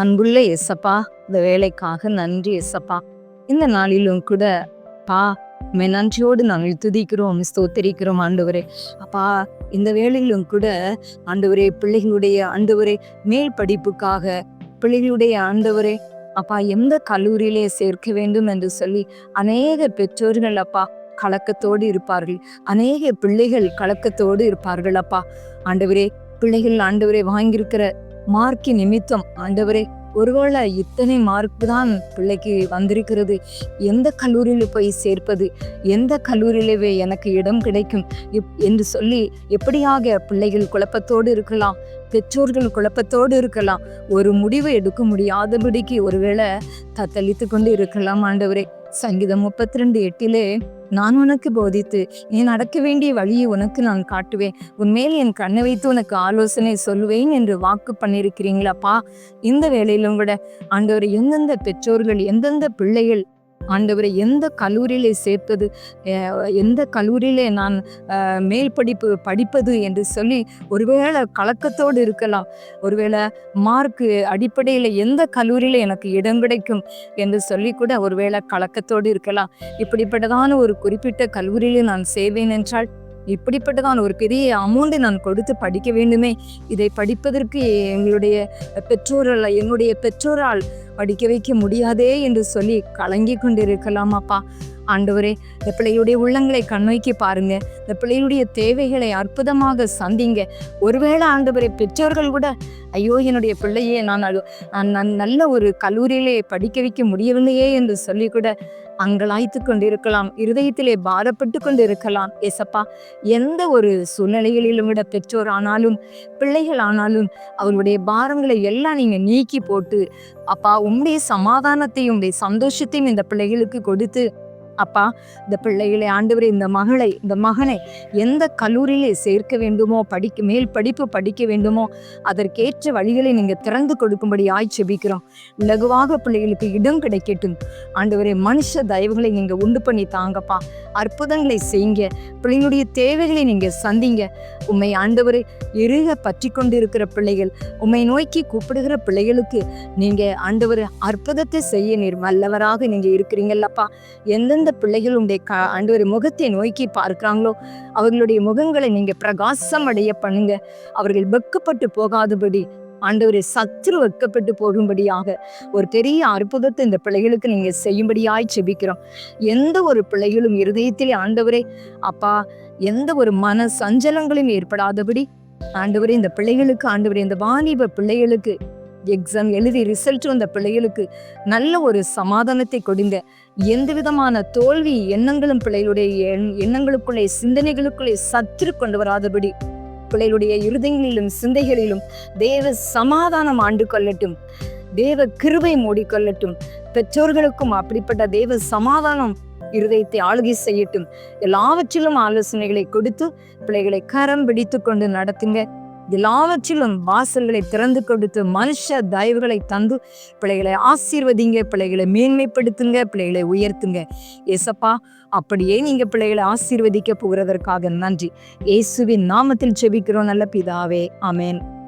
அன்புள்ள எசப்பா இந்த வேலைக்காக நன்றி எசப்பா இந்த நாளிலும் கூட பா மே நன்றியோடு நாங்கள் துதிக்கிறோம் ஸ்தோத்தரிக்கிறோம் ஆண்டவரே. அப்பா இந்த வேளையிலும் கூட ஆண்டவரே பிள்ளைகளுடைய ஆண்டவரே மேல் படிப்புக்காக பிள்ளைகளுடைய ஆண்டவரே அப்பா எந்த கல்லூரியிலே சேர்க்க வேண்டும் என்று சொல்லி அநேக பெற்றோர்கள் அப்பா கலக்கத்தோடு இருப்பார்கள். அநேக பிள்ளைகள் கலக்கத்தோடு இருப்பார்கள் அப்பா. ஆண்டவரே பிள்ளைகள் ஆண்டவரே வாங்கியிருக்கிற மார்க்கி நிமித்தம். ஆண்டவரே ஒருவேளை இத்தனை மார்க் தான் பிள்ளைக்கு வந்திருக்கிறது. எந்த கல்லூரியில் போய் சேர்ப்பது? எந்த கல்லூரியிலவே எனக்கு இடம் கிடைக்கும்? இப்- என்று சொல்லி எப்படியாக பிள்ளைகள் குழப்பத்தோடு இருக்கலாம்? பெற்றோர்கள் குழப்பத்தோடு இருக்கலாம்? ஒரு முடிவு எடுக்க முடியாதபடிக்கு ஒருவேளை தத்தளித்து கொண்டு இருக்கலாம் ஆண்டவரே. சங்கீதம் முப்பத்தி ரெண்டு எட்டிலே நான் உனக்கு போதித்து நீ நடக்க வேண்டிய வழியை உனக்கு நான் காட்டுவேன். உன்மேல் என் கண்ணை வைத்து உனக்கு ஆலோசனை சொல்லுவேன் என்று வாக்கு பண்ணியிருக்கிறீங்களாப்பா? இந்த வேலையிலும் கூட ஆண்டவர் எந்தெந்த பெற்றோர்கள் எந்தெந்த பிள்ளைகள் ஆண்டவரை எந்த கல்லூரியிலே சேர்ப்பது எந்த கல்லூரியிலே நான் மேல் படிப்பு படிப்பது என்று சொல்லி ஒருவேளை கலக்கத்தோடு இருக்கலாம். ஒருவேளை மார்க்கு அடிப்படையில் எந்த கல்லூரியில் எனக்கு இடம் கிடைக்கும் என்று சொல்லி கூட ஒருவேளை கலக்கத்தோடு இருக்கலாம். இப்படிப்பட்டதான ஒரு குறிப்பிட்ட கல்லூரியில் நான் சேர்வேன் என்றால் இப்படிப்பட்டதான ஒரு பெரிய அமௌண்ட்டை நான் கொடுத்து படிக்க வேண்டுமே. இதை படிப்பதற்கு எங்களுடைய பெற்றோரால் என்னுடைய பெற்றோரால் படிக்க வைக்க முடியாதே என்று சொல்லி கலங்கி கொண்டிருக்கலாம் அப்பா. ஆண்டவரே இந்த பிள்ளையுடைய உள்ளங்களை கண்ணோக்கி பாருங்க. இந்த பிள்ளையுடைய தேவைகளை அற்புதமாக சந்திங்க. ஒருவேளை ஆண்டவரை பெற்றோர்கள் கூட ஐயோ என்னுடைய பிள்ளையே நான் நான் நல்ல ஒரு கல்லூரியிலே படிக்க வைக்க முடியவில்லையே என்று சொல்லி கூட அங்கலாய்த்து கொண்டிருக்கலாம். இருதயத்திலே பாரப்பட்டு கொண்டிருக்கலாம். ஏசப்பா எந்த ஒரு சூழ்நிலைகளிலும் விட பெற்றோர் ஆனாலும் பிள்ளைகள் ஆனாலும் அவர்களுடைய பாரங்களை எல்லாம் நீங்க நீக்கி போட்டு அப்பா உம்முடைய சமாதானத்தையும் உம்முடைய சந்தோஷத்தையும் இந்த பிள்ளைகளுக்கு கொடுத்து அப்பா இந்த பிள்ளைகளை ஆண்டவரே இந்த மகளை இந்த மகனை எந்த கல்லூரியிலே சேர்க்க வேண்டுமோ படிக்க மேல் படிப்பு படிக்க வேண்டுமோ அதற்கேற்ற வழிகளை நீங்கள் திறந்து கொடுக்கும்படி ஆய் செபிக்கிறோம் லகுவாக பிள்ளைகளுக்கு இடம் கிடைக்கட்டும். ஆண்டவரே மனுஷ தயவுகளை நீங்கள் உண்டு பண்ணி தாங்கப்பா. அற்புதங்களை செய்யுங்க. பிள்ளைங்களுடைய தேவைகளை நீங்கள் சந்திங்க. உண்மை ஆண்டவரை எருக பற்றி கொண்டிருக்கிற பிள்ளைகள் உம்மை நோக்கி கூப்பிடுகிற பிள்ளைகளுக்கு நீங்கள் ஆண்டவர் அற்புதத்தை செய்ய நீர் வல்லவராக நீங்கள் இருக்கிறீங்கல்லப்பா. எந்தெந்த பிள்ளைகள் உடைய க ஆண்டவர் முகத்தை நோக்கி பார்க்கிறாங்களோ அவர்களுடைய முகங்களை நீங்க பிரகாசம் அடைய பண்ணுங்க. அவர்கள் வெக்கப்பட்டு போகாதபடி ஆண்டவரை சத்துரு வைக்கப்பட்டு போகும்படியாக ஒரு பெரிய அற்புதத்தை இந்த பிள்ளைகளுக்கு நீங்க செய்யும்படியாய் செபிக்கிறோம் எந்த ஒரு பிள்ளைகளும் இருதயத்திலே ஆண்டவரே அப்பா எந்த ஒரு மன சஞ்சலங்களும் ஏற்படாதபடி ஆண்டவரே இந்த பிள்ளைகளுக்கு ஆண்டவரே இந்த வாலிப பிள்ளைகளுக்கு எக்ஸாம் எழுதி ரிசல்ட் வந்த பிள்ளைகளுக்கு நல்ல ஒரு சமாதானத்தை கொடுங்க. எந்த விதமான தோல்வி எண்ணங்களும் பிள்ளைகளுடைய எண்- எண்ணங்களுக்குள்ளே சிந்தனைகளுக்குள்ளே சற்று கொண்டு வராதபடி பிள்ளைகளுடைய இருதயங்களிலும் சிந்தைகளிலும் தேவ சமாதானம் ஆண்டு கொள்ளட்டும். தேவ கிருபை மூடிக்கொள்ளட்டும் பெற்றோர்களுக்கும் அப்படிப்பட்ட தேவ சமாதானம் இருதயத்தை ஆளுகை செய்யட்டும். எல்லாவற்றிலும் ஆலோசனைகளை கொடுத்து பிள்ளைகளை கரம் பிடித்து கொண்டு நடத்துங்க. எல்லாவற்றிலும் வாசல்களை திறந்து கொடுத்து மனுஷ தயவுகளை தந்து பிள்ளைகளை ஆசீர்வதிங்க பிள்ளைகளை மேன்மைப்படுத்துங்க பிள்ளைகளை உயர்த்துங்க. ஏசப்பா அப்படியே நீங்க பிள்ளைகளை ஆசீர்வதிக்க போகிறதற்காக நன்றி. இயேசுவின் நாமத்தில் செபிக்கிறோம் நல்ல பிதாவே. அமேன்